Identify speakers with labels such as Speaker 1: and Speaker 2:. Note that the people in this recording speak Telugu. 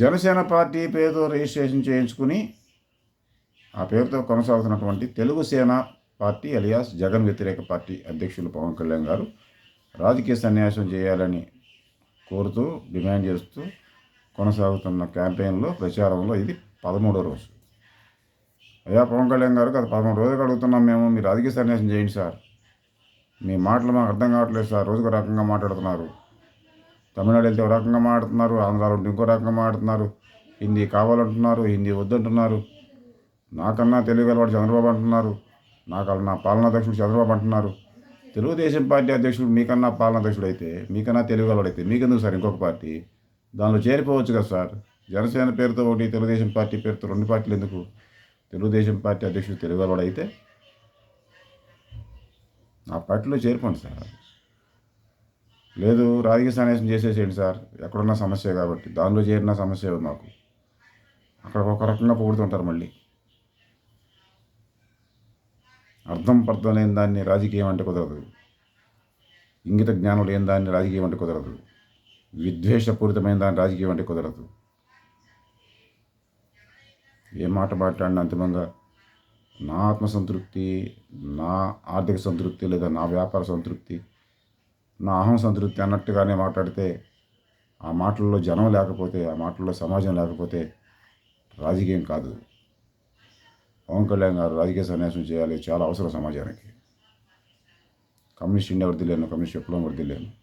Speaker 1: జనసేన పార్టీ పేరుతో రిజిస్ట్రేషన్ చేయించుకుని ఆ పేరుతో కొనసాగుతున్నటువంటి తెలుగు సేన పార్టీ అలియాస్ జగన్ వ్యతిరేక పార్టీ అధ్యక్షులు పవన్ కళ్యాణ్ గారు రాజకీయ సన్యాసం చేయాలని కోరుతూ డిమాండ్ చేస్తూ కొనసాగుతున్న క్యాంపెయిన్లో ప్రచారంలో ఇది పదమూడో రోజు. అయ్యా పవన్ కళ్యాణ్ గారు గత పదమూడు రోజులు అడుగుతున్నాం మేము మీరు రాజకీయ సన్యాసం చేయండి సార్. మీ మాటలు మాకు అర్థం కావట్లేదు సార్ రోజుకు రకంగా మాట్లాడుతున్నారు. తమిళనాడు వెళ్తే ఒక రకంగా మాట్లాడుతున్నారు ఆంధ్రాలో ఉంటే ఇంకో రకంగా మాట్లాడుతున్నారు హిందీ కావాలంటున్నారు హిందీ వద్దంటున్నారు. నాకన్నా తెలుగు గలవాడు చంద్రబాబు అంటున్నారు నాకన్నా నా పాలనాధ్యక్షుడు చంద్రబాబు అంటున్నారు. తెలుగుదేశం పార్టీ అధ్యక్షుడు మీకన్నా పాలనాధ్యక్షుడు అయితే మీకన్నా తెలుగు గలవాడు అయితే మీకెందుకు సార్ ఇంకొక పార్టీ? దానిలో చేరిపోవచ్చు కదా సార్. జనసేన పేరుతో ఒకటి తెలుగుదేశం పార్టీ పేరుతో రెండు పార్టీలు ఎందుకు? తెలుగుదేశం పార్టీ అధ్యక్షుడు తెలుగు గలవాడు అయితే ఆ పార్టీలో చేరిపోండి సార్. లేదు రాజకీయ సన్యాసం చేసేసేయండి సార్. ఎక్కడున్న సమస్య కాబట్టి. దానిలో చేరిన సమస్య మాకు. అక్కడ ఒక రకంగా పొగుడుతుంటారు మళ్ళీ. అర్థం పర్థం లేని దాన్ని రాజకీయం అంటే కుదరదు. ఇంగిత జ్ఞానం లేని దాన్ని రాజకీయం అంటే కుదరదు. విద్వేషపూరితమైన దాన్ని రాజకీయం అంటే కుదరదు. ఏ మాట మాట్లాడిన అంతిమంగా నా ఆత్మసంతృప్తి నా ఆర్థిక సంతృప్తి లేదా నా వ్యాపార సంతృప్తి నా అహం సంతృప్తి అన్నట్టుగానే మాట్లాడితే ఆ మాటల్లో జనం లేకపోతే ఆ మాటల్లో సమాజం లేకపోతే రాజకీయం కాదు. పవన్ కళ్యాణ్ గారు రాజకీయ సన్యాసం చేయాలి చాలా అవసరం సమాజానికి. కమ్యూనిస్ట్ ఇండియా వర్దిలేను కమ్యూనిస్ట్ విప్లవం వర్దిలేను